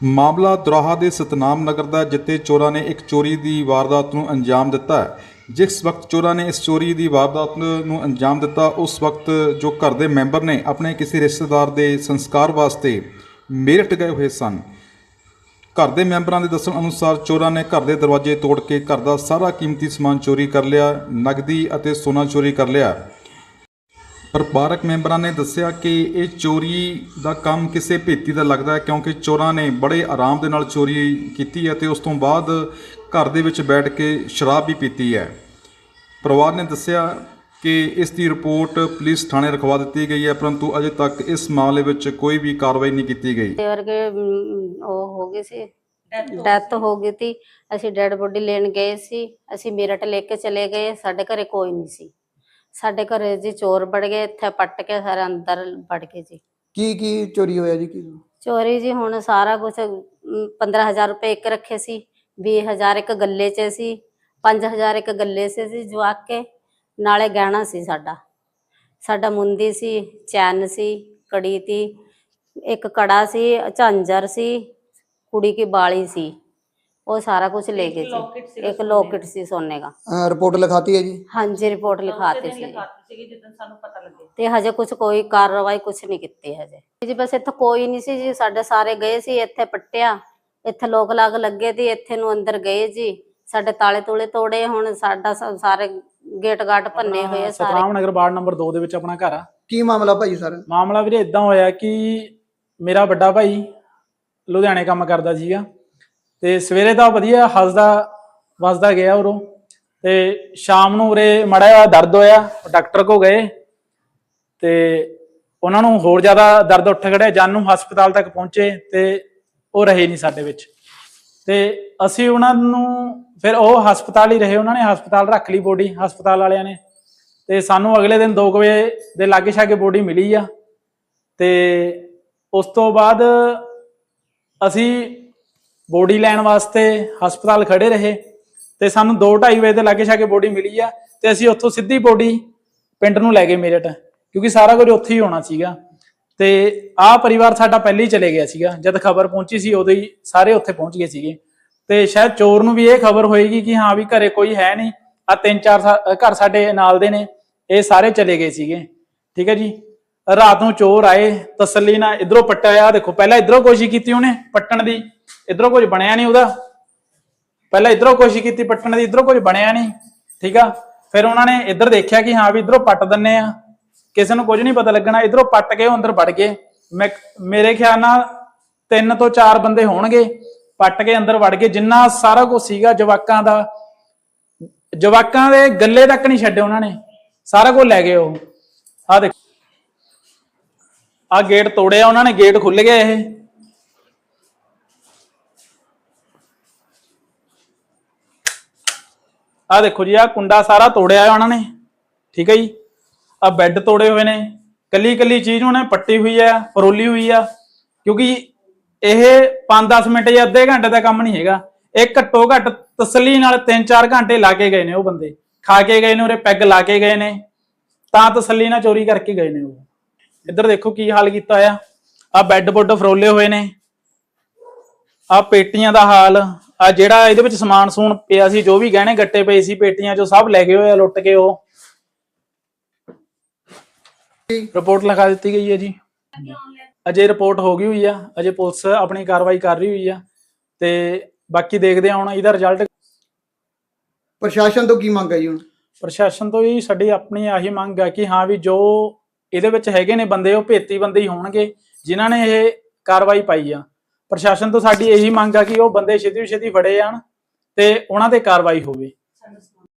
ਮਾਮਲਾ ਦਰਾਹਾ ਦੇ ਸਤਨਾਮ ਨਗਰ ਦਾ ਜਿੱਥੇ ਚੋਰਾਂ ਨੇ ਇੱਕ ਚੋਰੀ ਦੀ ਵਾਰਦਾਤ ਨੂੰ ਅੰਜਾਮ ਦਿੱਤਾ ਜਿਸ ਵਕਤ ਚੋਰਾਂ ਨੇ ਇਸ ਚੋਰੀ ਦੀ ਵਾਰਦਾਤ ਨੂੰ ਅੰਜਾਮ ਦਿੱਤਾ, ਉਸ ਵਕਤ ਜੋ ਘਰ ਦੇ ਮੈਂਬਰ ਨੇ ਆਪਣੇ ਕਿਸੇ ਰਿਸ਼ਤੇਦਾਰ ਦੇ ਸੰਸਕਾਰ ਵਾਸਤੇ ਮੇਰਠ ਗਏ ਹੋਏ ਸਨ। ਘਰ ਦੇ ਮੈਂਬਰਾਂ ਦੇ ਦੱਸਣ ਅਨੁਸਾਰ ਚੋਰਾਂ ਨੇ ਘਰ ਦੇ ਦਰਵਾਜ਼ੇ ਤੋੜ ਕੇ ਘਰ ਦਾ ਸਾਰਾ ਕੀਮਤੀ ਸਮਾਨ ਚੋਰੀ ਕਰ ਲਿਆ, ਨਗਦੀ ਅਤੇ ਸੋਨਾ ਚੋਰੀ ਕਰ ਲਿਆ। ਪਰਿਵਾਰਕ ਮੈਂਬਰਾਂ ਨੇ ਦੱਸਿਆ ਕਿ ਇਹ ਚੋਰੀ ਦਾ ਕੰਮ ਕਿਸੇ ਭੇਤੀ ਦਾ ਲੱਗਦਾ ਹੈ, ਕਿਉਂਕਿ ਚੋਰਾਂ ਨੇ ਬੜੇ ਆਰਾਮ ਦੇ ਨਾਲ ਚੋਰੀ ਕੀਤੀ ਹੈ ਤੇ ਉਸ ਤੋਂ ਬਾਅਦ ਘਰ ਦੇ ਵਿੱਚ ਬੈਠ ਕੇ ਸ਼ਰਾਬ ਵੀ ਪੀਤੀ ਹੈ। ਪਰਿਵਾਰ ਨੇ ਦੱਸਿਆ ਕਿ ਇਸ ਦੀ ਰਿਪੋਰਟ ਪੁਲਿਸ ਥਾਣੇ ਰਖਵਾ ਦਿੱਤੀ ਗਈ ਹੈ, ਪਰੰਤੂ ਅਜੇ ਤੱਕ ਇਸ ਮਾਮਲੇ ਵਿੱਚ ਕੋਈ ਵੀ ਕਾਰਵਾਈ ਨਹੀਂ ਕੀਤੀ ਗਈ। ਤੇ ਵਰਗੇ ਉਹ ਹੋ ਗਏ ਸੀ। ਡੈਥ ਹੋ ਗਈ ਸੀ। ਅਸੀਂ ਡੈਡ ਬੋਡੀ ਲੈਣ ਗਏ ਸੀ। ਅਸੀਂ ਮੇਰਠ ਲੈ ਕੇ ਚਲੇ ਗਏ। ਸਾਡੇ ਘਰੇ ਕੋਈ ਨਹੀਂ ਸੀ। ਸਾਡੇ ਘਰੇ ਜੀ ਚੋਰ ਵੜ ਗਏ ਇੱਥੇ ਪੱਟ ਕੇ ਸਾਰੇ ਅੰਦਰ ਵੜ ਗਏ ਜੀ। ਕੀ ਕੀ ਚੋਰੀ ਹੋਇਆ ਜੀ ਕੀ? ਚੋਰੀ ਜੀ ਹੁਣ ਸਾਰਾ ਕੁਝ 15000 ਰੁਪਏ ਇੱਕ ਰੱਖੇ ਸੀ 20000 ਇੱਕ ਗੱਲੇ 'ਚ ਸੀ 5000 ਇੱਕ ਗੱਲੇ 'ਚ ਸੀ ਜਵਾਕ ਕੇ ਨਾਲੇ ਗਹਿਣਾ ਸੀ ਸਾਡਾ। ਸਾਡਾ ਮੁੰਦੀ ਸੀ ਚੈਨ ਸੀ ਕੜੀ ਤੀ ਇੱਕ ਕੜਾ ਸੀ ਝਾਂਜਰ ਸੀ ਕੁੜੀ ਕੀ ਬਾਲੀ ਸੀ। ਉਹ ਸਾਰਾ ਕੁਝ ਲੈ ਗਏ ਜੀ ਇੱਕ ਲੋਕਟ ਸੀ ਸੋਨੇ ਦਾ। ਅਹ ਰਿਪੋਰਟ ਲਿਖਾਤੀ ਹੈ ਜੀ? ਹਾਂਜੀ ਰਿਪੋਰਟ ਲਿਖਾਤੀ ਸੀ ਸੀਗੀ। ਜਦੋਂ ਸਾਨੂੰ ਪਤਾ ਲੱਗੇ ਤੇ ਹਜੇ ਕੁਝ ਕੋਈ ਕਾਰਵਾਈ ਕੁਝ ਨਹੀਂ ਕੀਤੀ ਹਜੇ। ਜੀ ਬਸ ਇੱਥੇ ਕੋਈ ਨਹੀਂ ਸੀ ਜੀ ਸਾਡੇ ਸਾਰੇ ਗਏ ਸੀ ਇੱਥੇ ਪੱਟਿਆ। ਇੱਥੇ ਲੋਕ ਲਾਗ ਲੱਗੇ ਤੇ ਇੱਥੇ ਨੂੰ ਅੰਦਰ ਗਏ ਜੀ। ਸਾਡੇ ਤਾਲੇ ਤੂਲੇ ਤੋੜੇ ਹੁਣ ਸਾਡਾ ਸ- ਸਾਰੇ ਗੇਟ ਗਾਟ ਭੰਨੇ ਹੋਏ ਆ ਸਾਰੇ। ਸਤਰਾਮ ਨਗਰ ਵਾਰਡ ਨੰਬਰ 2 ਦੇ ਵਿੱਚ ਆਪਣਾ ਘਰ ਆ। ਕੀ ਮਾਮਲਾ ਭਾਈ ਸਰ? ਮਾਮਲਾ ਵੀਰੇ ਇਦਾਂ ਹੋਇਆ ਕਿ ਮੇਰਾ ਵੱਡਾ ਭਾਈ ਲੁਧਿਆਣੇ ਕੰਮ ਕਰਦਾ ਸੀਗਾ। ਤੇ ਸਵੇਰੇ ਤਾਂ ਵਧੀਆ ਹੱਸਦਾ, ਵਸਦਾ ਗਿਆ ਉਰੋਂ। ਤੇ ਸ਼ਾਮ ਨੂੰ ਉਰੇ ਮੜਾ ਜਿਹਾ ਦਰਦ ਹੋਇਆ, ਡਾਕਟਰ ਕੋ ਗਏ। ਤੇ ਉਹਨਾਂ ਨੂੰ ਹੋਰ ਜ਼ਿਆਦਾ ਦਰਦ ਉੱਠ ਖੜਿਆ, ਜਾਨ ਨੂੰ ਹਸਪਤਾਲ ਤੱਕ ਪਹੁੰਚੇ ਤੇ ਉਹ ਰਹੇ ਨਹੀਂ ਸਾਡੇ ਵਿੱਚ। ਤੇ ਅਸੀਂ ਉਹਨਾਂ ਨੂੰ ਫਿਰ ਉਹ ਹਸਪਤਾਲ ਹੀ ਰਹੇ, ਉਹਨਾਂ ਨੇ ਹਸਪਤਾਲ ਰੱਖ ਲਈ ਬੋਡੀ, ਹਸਪਤਾਲ ਵਾਲਿਆਂ ਨੇ। ਤੇ ਸਾਨੂੰ ਅਗਲੇ ਦਿਨ 2 ਵਜੇ ਦੇ ਲਾਗੇ ਛਾਗੇ ਬੋਡੀ ਮਿਲੀ ਆ। ਤੇ ਉਸ ਤੋਂ ਬਾਅਦ ਅਸੀਂ ਬੋਡੀ ਲੈਣ ਵਾਸਤੇ ਹਸਪਤਾਲ ਖੜੇ ਰਹੇ ਤੇ ਸਾਨੂੰ 2:30 ਵਜੇ ਦੇ ਲਾਗੇ ਛਾਗੇ ਬੋਡੀ ਮਿਲੀ ਆ ਤੇ ਅਸੀਂ ਉੱਥੋਂ ਸਿੱਧੀ ਬੋਡੀ ਪਿੰਡ ਨੂੰ ਲੈ ਗਏ ਮੇਰਠ, ਕਿਉਂਕਿ ਸਾਰਾ ਕੁਝ ਉੱਥੇ ਹੀ ਹੋਣਾ ਸੀਗਾ। ਤੇ ਆਹ ਪਰਿਵਾਰ ਸਾਡਾ ਪਹਿਲੇ ਹੀ ਚਲੇ ਗਿਆ ਸੀਗਾ। ਜਦ ਖਬਰ ਪਹੁੰਚੀ ਸੀ, ਉਦੋਂ ਹੀ ਸਾਰੇ ਉੱਥੇ ਪਹੁੰਚ ਗਏ ਸੀਗੇ। ਤੇ ਸ਼ਾਇਦ ਚੋਰ ਨੂੰ ਵੀ ਇਹ ਖਬਰ ਹੋਏਗੀ ਕਿ ਹਾਂ ਵੀ ਘਰੇ ਕੋਈ ਹੈ ਨਹੀਂ। ਆ ਤਿੰਨ ਚਾਰ ਘਰ ਸਾਡੇ ਨਾਲ ਦੇ ਨੇ। ਇਹ ਸਾਰੇ ਚਲੇ ਗਏ ਸੀਗੇ। ਠੀਕ ਹੈ ਜੀ? ਰਾਤ ਨੂੰ ਚੋਰ ਆਏ, ਤਸੱਲੀ ਨਾਲ ਇਧਰੋਂ ਪੱਟਿਆ ਆ। ਦੇਖੋ, ਪਹਿਲਾਂ ਇਧਰੋਂ ਕੋਸ਼ਿਸ਼ ਕੀਤੀ ਉਹਨੇ ਪੱਟਣ ਦੀ, ਇਧਰੋਂ ਕੁਝ ਬਣਿਆ ਨਹੀਂ ਉਹਦਾ। ਪਹਿਲਾਂ ਇਧਰੋਂ ਕੋਸ਼ਿਸ਼ ਕੀਤੀ ਪੱਟਣ ਦੀ, ਇਧਰੋਂ ਕੁਝ ਬਣਿਆ ਨਹੀਂ, ਠੀਕ ਆ? ਫਿਰ ਉਹਨਾਂ ਨੇ ਇੱਧਰ ਦੇਖਿਆ ਕਿ ਹਾਂ ਵੀ ਇਧਰੋਂ ਪੱਟ ਦਿੰਨੇ ਆ। ਕਿਸੇ ਨੂੰ ਕੁਝ ਨਹੀਂ ਪਤਾ ਲੱਗਣਾ, ਇਧਰੋਂ ਪੱਟ ਕੇ ਉਹ ਅੰਦਰ ਵੜ ਗਏ। ਮੈਂ, ਮੇਰੇ ਖਿਆਲ ਨਾਲ ਤਿੰਨ ਤੋਂ ਚਾਰ ਬੰਦੇ ਹੋਣਗੇ, ਪੱਟ ਕੇ ਅੰਦਰ ਵੜ ਗਏ। ਜਿੰਨਾ ਸਾਰਾ ਕੁਝ ਸੀਗਾ ਜਵਾਕਾਂ ਦਾ, ਜਵਾਕਾਂ ਦੇ ਗੱਲੇ ਤੱਕ ਨਹੀਂ ਛੱਡੇ ਉਹਨਾਂ ਨੇ। ਸਾਰਾ ਕੁਝ ਲੈ ਗਏ ਉਹ। ਆ ਦੇਖ। ਆ ਗੇਟ ਤੋੜਿਆ, ਉਹਨਾਂ ਨੇ ਗੇਟ ਖੁੱਲ ਗਿਆ ਇਹ। ਆ ਦੇਖੋ ਜੀ, ਆ ਕੁੰਡਾ ਸਾਰਾ ਤੋੜਿਆ ਹੈ ਉਹਨਾਂ ਨੇ, ਠੀਕ ਹੈ ਜੀ? ਆ ਬੈੱਡ ਤੋੜੇ ਹੋਏ ਨੇ ਕੱਲੀ ਕੱਲੀ ਚੀਜ਼ ਉਹਨੇ ਪੱਟੀ ਹੋਈ ਆ ਪਰੋਲੀ ਹੋਈ ਆ, ਕਿਉਂਕਿ ਇਹ 5-10 ਮਿੰਟ ਜਾਂ ਅੱਧੇ ਘੰਟੇ ਦਾ ਕੰਮ ਨਹੀਂ ਹੈਗਾ। ਇਹ ਘੱਟੋ ਘੱਟ ਤਸੱਲੀ ਨਾਲ 3-4 ਘੰਟੇ ਲਾ ਕੇ ਗਏ ਨੇ ਉਹ ਬੰਦੇ। ਖਾ ਕੇ ਗਏ ਨੇ ਉਹਰੇ ਪੈਗ ਲਾ ਕੇ ਗਏ ਨੇ, ਤਾਂ ਤਸੱਲੀ ਨਾਲ ਚੋਰੀ ਕਰਕੇ ਗਏ ਨੇ ਉਹ। ਇੱਧਰ ਦੇਖੋ ਕੀ ਹਾਲ ਕੀਤਾ ਆ ਆ ਬੈੱਡ ਬੁੱਡ ਫਰੋਲੇ ਹੋਏ ਨੇ। ਆ ਪੇਟੀਆਂ ਦਾ ਹਾਲ। ਆ ਜਿਹੜਾ ਇਹਦੇ ਵਿੱਚ ਸਮਾਨ ਸਮੂਨ ਪਿਆ ਸੀ ਜੋ ਵੀ ਗਹਿਣੇ ਗੱਟੇ ਪਏ ਸੀ ਪੇਟੀਆਂ ਚੋਂ ਸਭ ਲੈ ਗਏ ਹੋਏ ਆ ਲੁੱਟ ਕੇ ਉਹ। ਰਿਪੋਰਟ ਲਿਖਾ ਦਿੱਤੀ ਗਈ ਹੈ ਜੀ। ਅਜੇ ਰਿਪੋਰਟ ਹੋ ਗਈ ਹੋਈ ਆ। ਅਜੇ ਪੁਲਿਸ ਆਪਣੀ ਕਾਰਵਾਈ ਕਰ ਰਹੀ ਹੋਈ ਆ। ਤੇ ਬਾਕੀ ਦੇਖਦੇ ਆ ਹੁਣ ਇਹਦਾ ਰਿਜ਼ਲਟ ਪ੍ਰਸ਼ਾਸਨ ਤੋਂ ਕੀ ਮੰਗ ਹੈ ਜੀ ਹੁਣ? ਪ੍ਰਸ਼ਾਸਨ ਤੋਂ ਵੀ ਸਾਡੀ ਆਪਣੀ ਆਹੀ ਮੰਗ ਹੈ ਕਿ ਹਾਂ ਵੀ ਜੋ ਇਹਦੇ ਵਿੱਚ ਹੈਗੇ ਨੇ ਬੰਦੇ, ਉਹ ਭੇਤੀ ਬੰਦੇ ਹੀ ਹੋਣਗੇ, ਜਿਨ੍ਹਾਂ ਨੇ ਇਹ ਕਾਰਵਾਈ ਪਾਈ ਆ। ਪ੍ਰਸ਼ਾਸਨ ਤੋਂ ਸਾਡੀ ਇਹੀ ਮੰਗ ਆ ਕਿ ਉਹ ਬੰਦੇ ਛੇਤੀ ਛੇਤੀ ਫੜੇ ਜਾਣ ਤੇ ਉਹਨਾਂ ਤੇ ਕਾਰਵਾਈ ਹੋਵੇ।